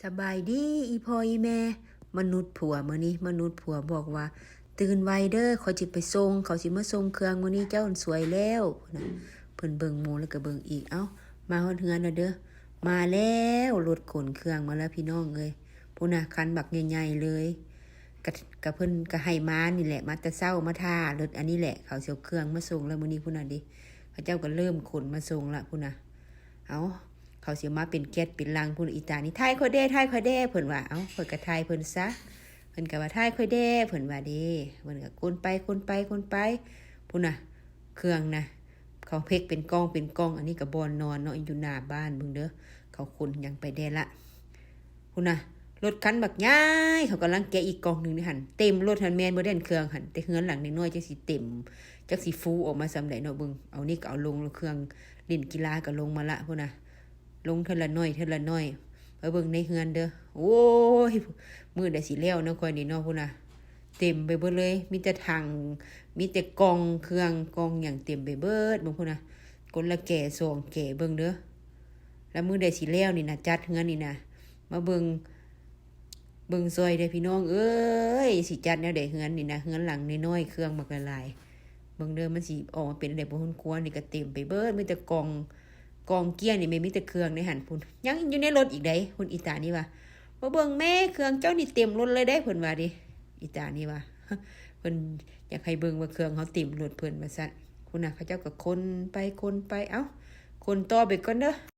สบายดีอีพ่ออีแม่ มนุษย์ผัวมื้อนี้ มนุษย์ผัวบอกว่า ตื่นไวเด้อเขาจิไปส่งเขาสิมาส่งเครื่องมื้อนี้เจ้าสวยแล้วนะเพิ่นเบิ่งหมูแล้วก็เบิ่งอีกเอ้ามาฮอดเฮือนแล้วเด้อมาแล้วรถขนเครื่องมาแล้วพี่น้องเอ้ยพุ่นน่ะคันบักใหญ่ๆเลยกะกะเพิ่นก็ให้มานี่แหละ มาแต่เช้ามาท่ารถอันนี้แหละ เขาสิเอาเครื่องมาส่งแล้วมื้อนี้พุ่นน่ะดิเขาเจ้าก็เริ่มขนมาส่งละพุ่นน่ะเอา เขาสิมาเป็นแก๊สเป็นลังพุ่นอีตานี่ทายค่อยเด้ทายค่อยเด้เพิ่นว่าเอ้าเพิ่นก็ทายเพิ่นซะเพิ่นก็ว่าทายค่อยเด้เพิ่นว่าเด้เพิ่นก็คนไปคนไปคนไปพุ่นน่ะ เครื่องนะเขาเพกเป็นกองเป็นกอง อันนี้ก็บอนนอนเนาะอยู่หน้าบ้านเบิ่งเด้อเขาคนยังไปได้ละพุ่นน่ะรถคันบักย้ายเขากำลังแกะอีกกองหนึ่งนี่หันเต็มรถหันแมนบ่ได้เครื่องหันแต่เฮือนหลังน้อยๆจังสิเต็มจักสิฟูออกมาซำใดเนาะเบิ่งเอานี่ก็เอาลงเครื่องเล่นกีฬาก็ลงมาละพุ่นน่ะ ลงเทละน้อยเทละน้อยไปเบิ่งในเฮือนเด้อโอ้ยมือได้สิแล้วนะคอยนี่เนาะพุ่นน่ะเต็มไปเบิดเลย มีแต่ถังมีแต่กองเครื่องกองอย่างเต็มไปเบิดบางพุ่นน่ะคนละแก่สองแก่เบิ่งเด้อแล้วมือได้สิแล้วนี่นะจัดเฮือนนี่นะมาเบิ่งเบิ่งซอยเด้พี่น้อง เอ้ยสิจัดแนวใดเฮือนนี่นะเฮือนหลังน้อยๆเครื่องมักละลายเบิ่งเด้อมันสิออกมาเป็นได้บ่ฮู้ควรนี่ก็เต็มไปเบิดมีแต่กอง กองเกี้ยนี่ไม่มีแต่เครื่องในหันพุ่นยังอยู่ในรถอีกได้พุ่นอีตานี่ว่ามาเบิ่งแม่เครื่องเจ้านี่เต็มรถเลยได้เพิ่นว่าดิอีตานี่ว่าเพิ่นอยากให้เบิ่งว่าเครื่องเขาเต็มรถเพิ่นว่าซั่นคุณน่ะเขาเจ้าก็คนไปคนไปเอ้าคนต่อไปก่อนเด้อ